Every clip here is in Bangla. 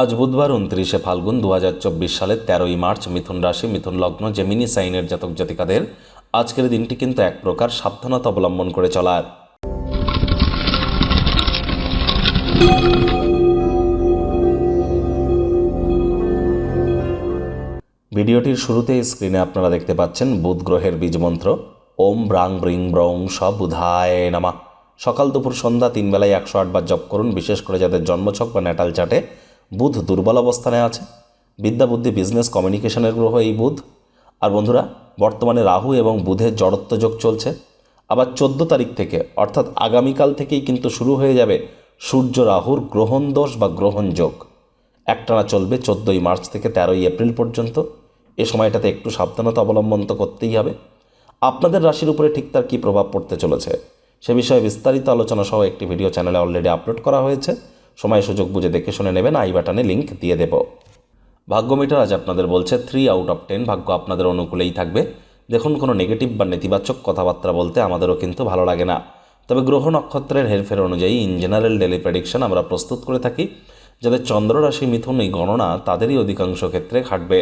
আজ বুধবার উনত্রিশে ফাল্গুন দু হাজার চব্বিশ সালের তেরোই মার্চ মিথুন রাশি, মিথুন লগ্ন, জেমিনি সাইনের জাতক জাতিকাদের আজকের দিনটি কিন্তু এক প্রকার সাবধানতা অবলম্বন করে চলার। ভিডিওটির শুরুতে স্ক্রিনে আপনারা দেখতে পাচ্ছেন বুধ গ্রহের বীজমন্ত্র ওম ব্রাং ব্রিং ব্রং স বুধায় নামা। সকাল দুপুর সন্ধ্যা তিন বেলায় একশো আটবার জপ করুন, বিশেষ করে যাদের জন্মছক বা ন্যাটাল চাটে। বুধ দুর্বল অবস্থানে আছে, বিদ্যা বুদ্ধি বিজনেস কমিউনিকেশনের গ্রহ এই বুধ। আর বন্ধুরা, বর্তমানে রাহু এবং বুধের জড়ত্ব যোগ চলছে। আবার চোদ্দ তারিখ থেকে, অর্থাৎ আগামীকাল থেকেই কিন্তু শুরু হয়ে যাবে সূর্য রাহুর গ্রহণ দোষ বা গ্রহণ যোগ। একটানা চলবে চোদ্দোই মার্চ থেকে তেরোই এপ্রিল পর্যন্ত। এ সময়টাতে একটু সাবধানতা অবলম্বন তো করতেই হবে। আপনাদের রাশির উপরে ঠিক তার কী প্রভাব পড়তে চলেছে, সে বিষয়ে বিস্তারিত আলোচনা সহ একটি ভিডিও চ্যানেলে অলরেডি আপলোড করা হয়েছে। সময় সুযোগ বুঝে দেখে শুনে নেবেন, আই বাটনে লিঙ্ক দিয়ে দেব। ভাগ্য মিটার আজ আপনাদের বলছে থ্রি আউট অফ টেন ভাগ্য আপনাদের অনুকূলেই থাকবে। দেখুন, কোনো নেগেটিভ বা নেতিবাচক কথাবার্তা বলতে আমাদেরও কিন্তু ভালো লাগে না। তবে গ্রহ নক্ষত্রের হেরফের অনুযায়ী ইন জেনারেল ডেলি প্রেডিকশন আমরা প্রস্তুত করে থাকি যাদের চন্দ্র রাশি মিথুন এই গণনা তাদেরই অধিকাংশ ক্ষেত্রে খাটবে।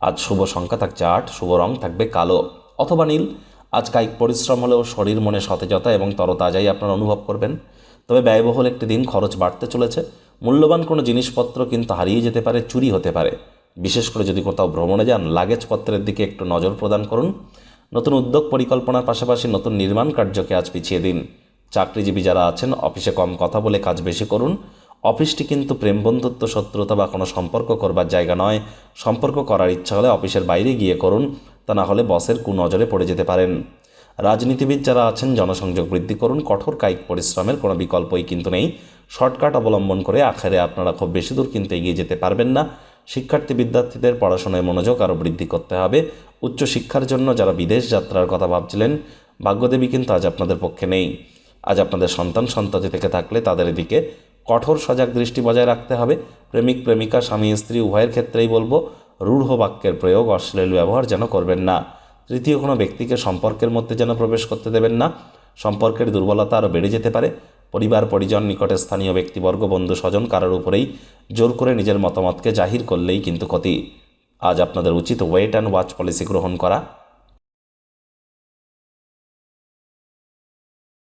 আজ শুভ সংখ্যা থাকছে আট, শুভ রং থাকবে কালো অথবা নীল। আজ কায়িক পরিশ্রম হলেও শরীর মনে সতেজতা এবং তরতাজাই আপনারা অনুভব করবেন। তবে ব্যয়বহুল একটি দিন খরচ বাড়তে চলেছে। মূল্যবান কোনো জিনিসপত্র কিন্তু হারিয়ে যেতে পারে, চুরি হতে পারে। বিশেষ করে যদি কোথাও ভ্রমণে যান, লাগেজপত্রের দিকে একটু নজর প্রদান করুন। নতুন উদ্যোগ পরিকল্পনার পাশাপাশি নতুন নির্মাণ কার্যকে আজ পিছিয়ে দিন। চাকরিজীবী যারা আছেন, অফিসে কম কথা বলে কাজ বেশি করুন। অফিসটি কিন্তু প্রেম, বন্ধুত্ব, শত্রুতা বা কোনো সম্পর্ক করবার জায়গা নয়। সম্পর্ক করার ইচ্ছা হলে অফিসের বাইরে গিয়ে করুন, তা না হলে বসের কুনজরে পড়ে যেতে পারেন। রাজনীতিবিদ যারা আছেন, জনসংযোগ বৃদ্ধি করুন, কঠোর কায়িক পরিশ্রমের কোনো বিকল্পই কিন্তু নেই। শর্টকাট অবলম্বন করে আখেরে আপনারা খুব বেশি দূর কিন্তু এগিয়ে যেতে পারবেন না। শিক্ষার্থী বিদ্যার্থীদের পড়াশোনায় মনোযোগ আরও বৃদ্ধি করতে হবে। উচ্চশিক্ষার জন্য যারা বিদেশ যাত্রার কথা ভাবছিলেন, ভাগ্যদেবী কিন্তু আজ আপনাদের পক্ষে নেই। আজ আপনাদের সন্তান সন্ততি থেকে থাকলে তাদের দিকে কঠোর সজাগ দৃষ্টি বজায় রাখতে হবে। প্রেমিক, প্রেমিকা, স্বামী, স্ত্রী, উভয়ের ক্ষেত্রেই বলব, রূঢ় বাক্যের প্রয়োগ অশ্লীল ব্যবহার যেন করবেন না। তৃতীয়, কোনো ব্যক্তিকে সম্পর্কের মধ্যে যেন প্রবেশ করতে দেবেন না। সম্পর্কের দুর্বলতা আরও বেড়ে যেতে পারে। পরিবার, পরিজন, নিকটে স্থানীয় ব্যক্তিবর্গ, বন্ধু, স্বজন কারোর উপরেই জোর করে নিজের মতামতকে জাহির করলেই কিন্তু ক্ষতি। আজ আপনাদের উচিত ওয়েট অ্যান্ড ওয়াচ পলিসি গ্রহণ করা।